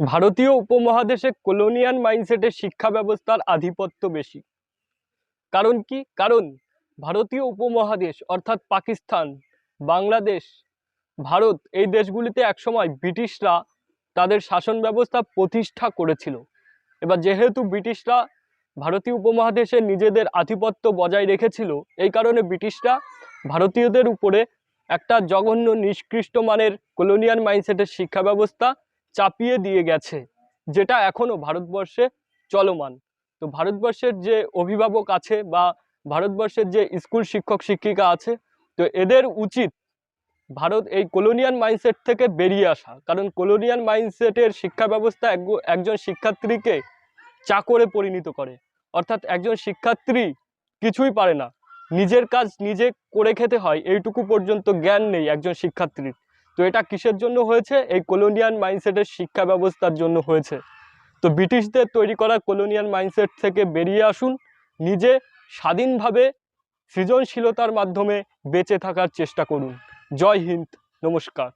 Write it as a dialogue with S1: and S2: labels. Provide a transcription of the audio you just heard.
S1: ভারতীয় উপমহাদেশে কলোনিয়াল মাইন্ডসেটের শিক্ষা ব্যবস্থার আধিপত্য বেশি। কারণ কি? কারণ ভারতীয় উপমহাদেশ অর্থাৎ পাকিস্তান, বাংলাদেশ, ভারত এই দেশগুলিতে একসময় ব্রিটিশরা তাদের শাসন ব্যবস্থা প্রতিষ্ঠা করেছিল। এবার যেহেতু ব্রিটিশরা ভারতীয় উপমহাদেশে নিজেদের আধিপত্য বজায় রেখেছিল, এই কারণে ব্রিটিশরা ভারতীয়দের উপরে একটা জঘন্য নিষ্কৃষ্ট মানের কলোনিয়াল মাইন্ডসেটের শিক্ষা ব্যবস্থা চাপিয়ে দিয়ে গেছে, যেটা এখনও ভারতবর্ষে চলমান। তো ভারতবর্ষের যে অভিভাবক আছে বা ভারতবর্ষের যে স্কুল শিক্ষক শিক্ষিকা আছে, তো এদের উচিত ভারত এই কলোনিয়াল মাইন্ডসেট থেকে বেরিয়ে আসা। কারণ কলোনিয়াল মাইন্ডসেটের শিক্ষা ব্যবস্থা এক- একজন শিক্ষার্থীকে চাকরে পরিণত করে। অর্থাৎ একজন শিক্ষার্থী কিছুই পারে না। নিজের কাজ নিজে করে খেতে হয়, এইটুকু পর্যন্ত জ্ঞান নেই একজন শিক্ষার্থীর। তো এটা কিসের জন্য হয়েছে? এই কলোনিয়াল মাইন্ডসেটের শিক্ষা ব্যবস্থার জন্য হয়েছে। তো ব্রিটিশদের তৈরি করা কলোনিয়াল মাইন্ডসেট থেকে বেরিয়ে আসুন, নিজে স্বাধীনভাবে সৃজনশীলতার মাধ্যমে বেঁচে থাকার চেষ্টা করুন। জয় হিন্দ, নমস্কার।